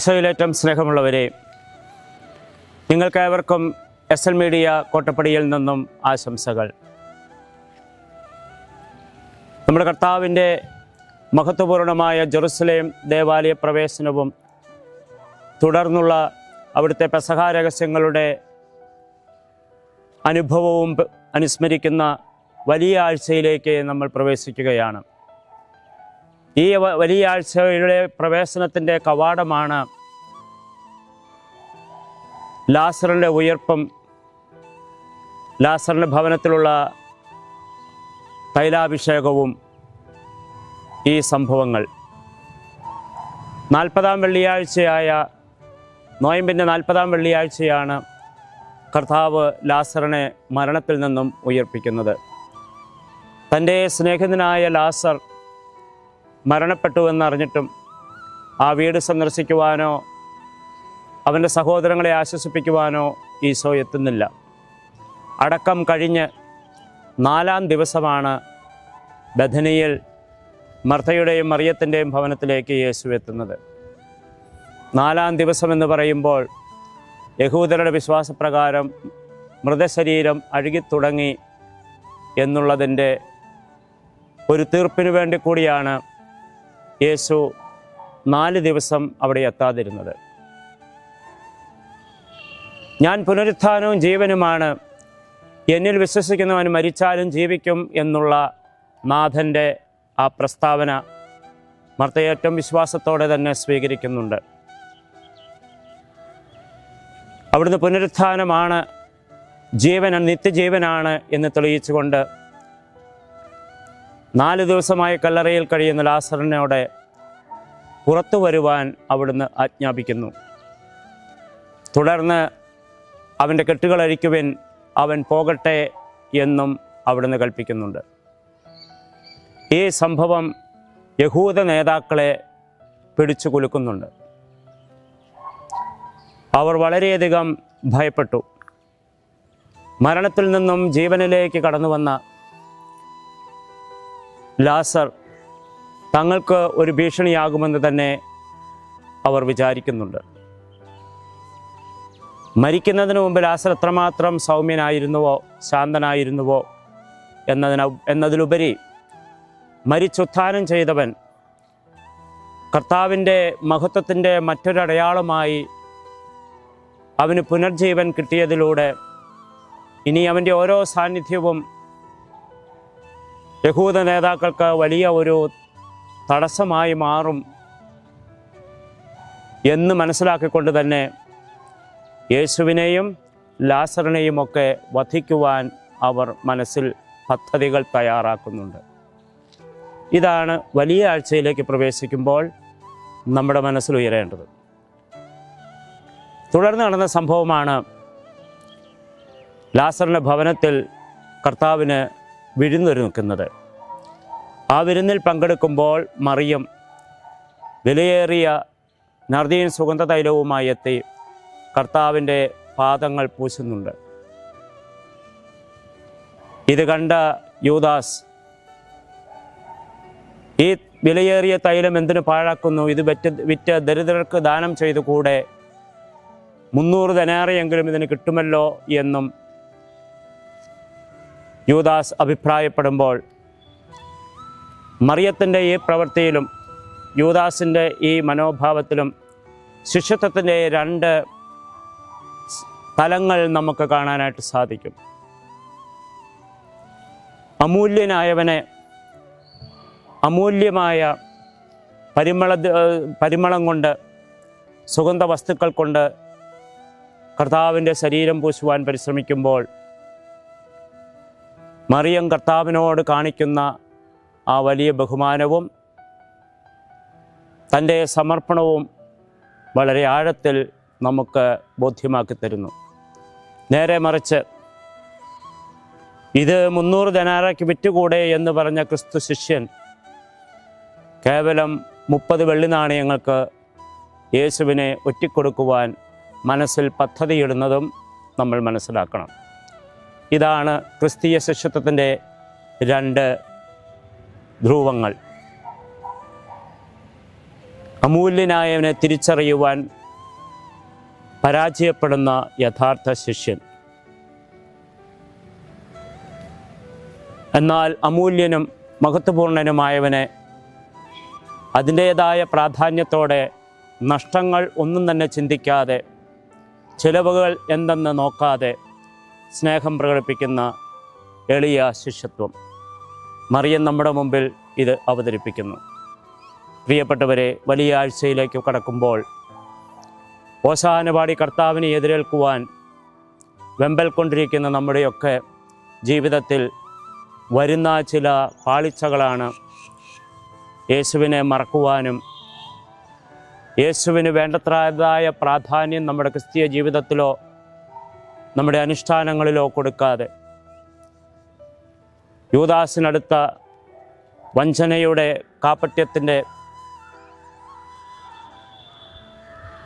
ഈശോയിലേറ്റം സ്നേഹമുള്ളവരെ നിങ്ങൾക്കേവർക്കും S L media കോട്ടപ്പടിയിൽ നിന്നും ആശംസകൾ. നമ്മുടെ കർത്താവിന്റെ മഹത്വപൂർണമായ ജെറുസലേം ദേവാലയ പ്രവേശനവും തുടർന്നുള്ള അവിടുത്തെ പെസഹാ രഹസ്യങ്ങളുടെ അനുഭവവും അനുസ്മരിക്കുന്ന വലിയ ആഴ്ചയിലേക്ക് നമ്മൾ പ്രവേശിക്കുകയാണ്. ഈ വലിയ ആഴ്ചയുടെ പ്രവേശനത്തിന്റെ കവാടമാണ് ലാസറിന്റെ ഉയർപ്പം. ലാസറിന്റെ ഭവനത്തിലുള്ള തൈലാഭിഷേകവും ഈ സംഭവങ്ങൾ. നാൽപ്പതാം വെള്ളിയാഴ്ചയായ നോയമ്പിന്റെ നാൽപ്പതാം വെള്ളിയാഴ്ചയാണ് കർത്താവ് ലാസറിനെ മരണത്തിൽ നിന്നും ഉയർപ്പിക്കുന്നത്. തന്റെ സ്നേഹിതനായ ലാസർ മരണപ്പെട്ടു എന്നറിഞ്ഞിട്ടും ആ വീട് സന്ദർശിക്കുവാനോ അവന്റെ സഹോദരങ്ങളെ ആശ്വസിപ്പിക്കുവാനോ ഈശോ എത്തുന്നില്ല. അടക്കം കഴിഞ്ഞ് നാലാം ദിവസമാണ് ബഥനിയിൽ മർത്തയുടെയും മറിയത്തിന്റെയും ഭവനത്തിലേക്ക് യേശു എത്തുന്നത്. നാലാം ദിവസം എന്ന് പറയുമ്പോൾ യഹൂദരുടെ വിശ്വാസപ്രകാരം മൃതശരീരം അഴുകിത്തുടങ്ങി എന്നുള്ളതിന്റെ ഒരു തീർപ്പിനു വേണ്ടി കൂടിയാണ് യേശു നാല് ദിവസം അവിടെ എത്താതിരുന്നത്. ഞാൻ പുനരുത്ഥാനവും ജീവനുമാണ്. എന്നിൽ വിശ്വസിക്കുന്നവൻ മരിച്ചാലും ജീവിക്കും എന്നുള്ള നാഥന്റെ ആ പ്രസ്താവന മർത്തയേറ്റവും വിശ്വാസത്തോടെ തന്നെ സ്വീകരിക്കുന്നുണ്ട്. അവിടുന്ന് പുനരുത്ഥാനമാണ് ജീവൻ നിത്യജീവനാണ് എന്ന് തെളിയിച്ചുകൊണ്ട് നാല് ദിവസമായി കല്ലറയിൽ കഴിയുന്ന ലാസറിനോടെ പുറത്തു വരുവാൻ അവിടുന്ന് ആജ്ഞാപിക്കുന്നു. തുടർന്ന് അവന്റെ കെട്ടുകളഴിക്കുവിൻ അവൻ പോകട്ടെ എന്നും അവിടുന്ന് കൽപ്പിക്കുന്നുണ്ട്. ഈ സംഭവം യഹൂദ നേതാക്കളെ പിടിച്ചു കുലുക്കുന്നുണ്ട്. അവർ വളരെയധികം ഭയപ്പെട്ടു. മരണത്തിൽ നിന്നും ജീവനിലേക്ക് കടന്നു വന്ന ലാസർ തങ്ങൾക്ക് ഒരു ഭീഷണിയാകുമെന്ന് തന്നെ അവർ വിചാരിക്കുന്നുണ്ട്. മരിക്കുന്നതിന് മുമ്പ് ലാസർ എത്രമാത്രം സൗമ്യനായിരുന്നുവോ ശാന്തനായിരുന്നുവോ എന്നതിന എന്നതിലുപരി മരിച്ചുത്ഥാനം ചെയ്തവൻ കർത്താവിന്റെ മഹത്വത്തിന്റെ മറ്റൊരടയാളമായി അവന് പുനർജീവൻ കിട്ടിയതിലൂടെ ഇനി അവന്റെ ഓരോ സാന്നിധ്യവും യഹൂദ നേതാക്കൾക്ക് വലിയ ഒരു തടസ്സമായി മാറും എന്ന് മനസ്സിലാക്കിക്കൊണ്ട് തന്നെ യേശുവിനെയും ലാസറിനെയും ഒക്കെ വധിക്കുവാൻ അവർ മനസ്സിൽ പദ്ധതികൾ തയ്യാറാക്കുന്നുണ്ട്. ഇതാണ് വലിയ ആഴ്ചയിലേക്ക് പ്രവേശിക്കുമ്പോൾ നമ്മുടെ മനസ്സിൽ ഉയരേണ്ടത്. തുടർന്ന് നടന്ന സംഭവമാണ് ലാസറിന്റെ ഭവനത്തിൽ കർത്താവിന് വിരുന്നൊരുക്കുന്നത് ആ വിരുന്നിൽ പങ്കെടുക്കുമ്പോൾ മറിയം വിലയേറിയ നർദീൻ സുഗന്ധ തൈലവുമായി എത്തി കർത്താവിന്റെ പാദങ്ങൾ പൂശുന്നുണ്ട്. ഇത് കണ്ട യൂദാസ് ഈ വിലയേറിയ തൈലം എന്തിനു പാഴാക്കുന്നു? ഇത് വിറ്റ് വിറ്റ് ദരിദ്രർക്ക് ദാനം ചെയ്തു കൂടെ മുന്നൂറ് ധനാറിയെങ്കിലും ഇതിന് കിട്ടുമല്ലോ? എന്നും യൂദാസ് അഭിപ്രായപ്പെടുമ്പോൾ മറിയത്തിന്റെ ഈ പ്രവൃത്തിയിലും യൂദാസിന്റെ ഈ മനോഭാവത്തിലും ശിഷ്യത്വത്തിന്റെ രണ്ട് തലങ്ങൾ നമുക്ക് കാണാനായിട്ട് സാധിക്കും. അമൂല്യനായവനെ അമൂല്യമായ പരിമള പരിമളം കൊണ്ട് സുഗന്ധ വസ്തുക്കൾ കൊണ്ട് കർത്താവിന്റെ ശരീരം പൂശുവാൻ പരിശ്രമിക്കുമ്പോൾ മറിയം കർത്താവിനോട് കാണിക്കുന്ന ആ വലിയ ബഹുമാനവും തന്റെ സമർപ്പണവും വളരെ ആഴത്തിൽ നമുക്ക് ബോധ്യമാക്കി തരുന്നു. നേരെ മറിച്ച് ഇത് മുന്നൂറ് ധനാരയ്ക്ക് വിറ്റുകൂടെ എന്ന് പറഞ്ഞ ക്രിസ്തു ശിഷ്യൻ കേവലം മുപ്പത് വെള്ളി നാണയങ്ങൾക്ക് യേശുവിനെ ഒറ്റിക്കൊടുക്കുവാൻ മനസ്സിൽ പദ്ധതിയിടുന്നതും നമ്മൾ മനസ്സിലാക്കണം. ഇതാണ് ക്രിസ്തീയ ശിഷ്യത്വത്തിന്റെ രണ്ട് ധ്രുവങ്ങൾ. അമൂല്യനായവനെ തിരിച്ചറിയുവാൻ പരാജയപ്പെടുന്ന യഥാർത്ഥ ശിഷ്യൻ. എന്നാൽ അമൂല്യനും മഹത്വപൂർണനുമായവനെ അതിന്റേതായ പ്രാധാന്യത്തോടെ നഷ്ടങ്ങൾ ഒന്നും തന്നെ ചിന്തിക്കാതെ ചിലവുകൾ എന്തെന്ന് നോക്കാതെ സ്നേഹം പ്രകടിപ്പിക്കുന്ന എളിയ ശിഷ്യത്വം. മറിയം നമ്മുടെ മുമ്പിൽ ഇത് അവതരിപ്പിക്കുന്നു. പ്രിയപ്പെട്ടവരെ വലിയ ആഴ്ചയിലേക്ക് കടക്കുമ്പോൾ ഓശാനപാടി കർത്താവിനെ എതിരേൽക്കുവാൻ വെമ്പൽ കൊണ്ടിരിക്കുന്ന നമ്മുടെയൊക്കെ ജീവിതത്തിൽ വരുന്ന ചില പാളിച്ചകളാണ് യേശുവിനെ മറക്കുവാനും യേശുവിന് വേണ്ടത്രതായ പ്രാധാന്യം നമ്മുടെ ക്രിസ്തീയ ജീവിതത്തിലോ നമ്മുടെ അനുഷ്ഠാനങ്ങളിലോ കൊടുക്കാതെ. യൂദാസിനടുത്ത വഞ്ചനയുടെ കാപ്പട്യത്തിന്റെ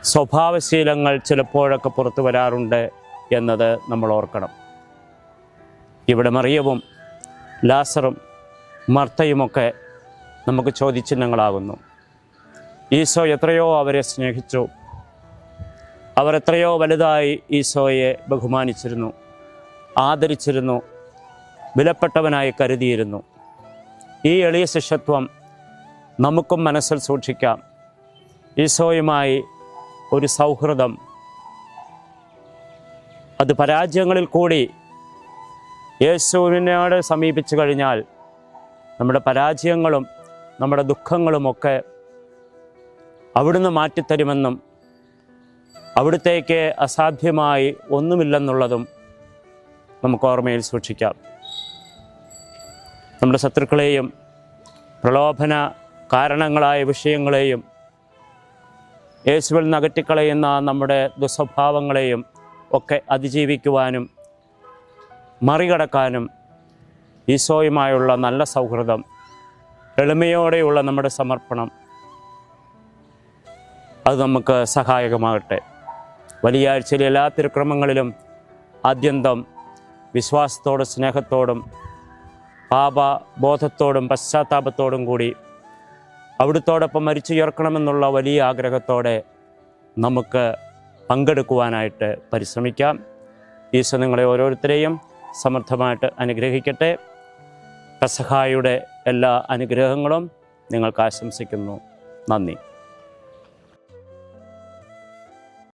സ്വഭാവശീലങ്ങൾ ചിലപ്പോഴൊക്കെ പുറത്തു വരാറുണ്ട് എന്നത് നമ്മൾ ഓർക്കണം. ഇവിടെ മറിയവും ലാസറും മർത്തയുമൊക്കെ നമുക്ക് ചോദ്യചിഹ്നങ്ങളാകുന്നു. ഈശോ എത്രയോ അവരെ സ്നേഹിച്ചു. അവർ എത്രയോ വലുതായി ഈശോയെ ബഹുമാനിച്ചിരുന്നു ആദരിച്ചിരുന്നു വിലപ്പെട്ടവനായി കരുതിയിരുന്നു. ഈ എളിയ ശിഷ്യത്വം നമുക്കും മനസ്സിൽ സൂക്ഷിക്കാം. ഈശോയുമായി ഒരു സൗഹൃദം. അത് പരാജയങ്ങളിൽ കൂടി യേശുവിനോട് സമീപിച്ചു കഴിഞ്ഞാൽ നമ്മുടെ പരാജയങ്ങളും നമ്മുടെ ദുഃഖങ്ങളുമൊക്കെ അവിടുന്ന് മാറ്റിത്തരുമെന്നും അവിടുത്തേക്ക് അസാധ്യമായി ഒന്നുമില്ലെന്നുള്ളതും നമുക്ക് ഓർമ്മയിൽ സൂക്ഷിക്കാം. നമ്മുടെ ശത്രുക്കളെയും പ്രലോഭന കാരണങ്ങളായ വിഷയങ്ങളെയും യേശുവിൽ നകറ്റിക്കളയുന്ന നമ്മുടെ ദുസ്വഭാവങ്ങളെയും ഒക്കെ അതിജീവിക്കുവാനും മറികടക്കാനും ഈശോയുമായുള്ള നല്ല സൗഹൃദം എളിമയോടെയുള്ള നമ്മുടെ സമർപ്പണം അത് നമുക്ക് സഹായകമാകട്ടെ. വലിയ ആഴ്ചയിലെ എല്ലാ തിരുക്രമങ്ങളിലും ആദ്യന്തം വിശ്വാസത്തോടും സ്നേഹത്തോടും പാപബോധത്തോടും പശ്ചാത്താപത്തോടും കൂടി അവിടുത്തോടൊപ്പം മരിച്ചുയർക്കണമെന്നുള്ള വലിയ ആഗ്രഹത്തോടെ നമുക്ക് പങ്കെടുക്കുവാനായിട്ട് പരിശ്രമിക്കാം. ഈശോ നിങ്ങളെ ഓരോരുത്തരെയും സമർത്ഥമായിട്ട് അനുഗ്രഹിക്കട്ടെ. പെസഹായുടെ എല്ലാ അനുഗ്രഹങ്ങളും നിങ്ങൾക്ക് ആശംസിക്കുന്നു. നന്ദി.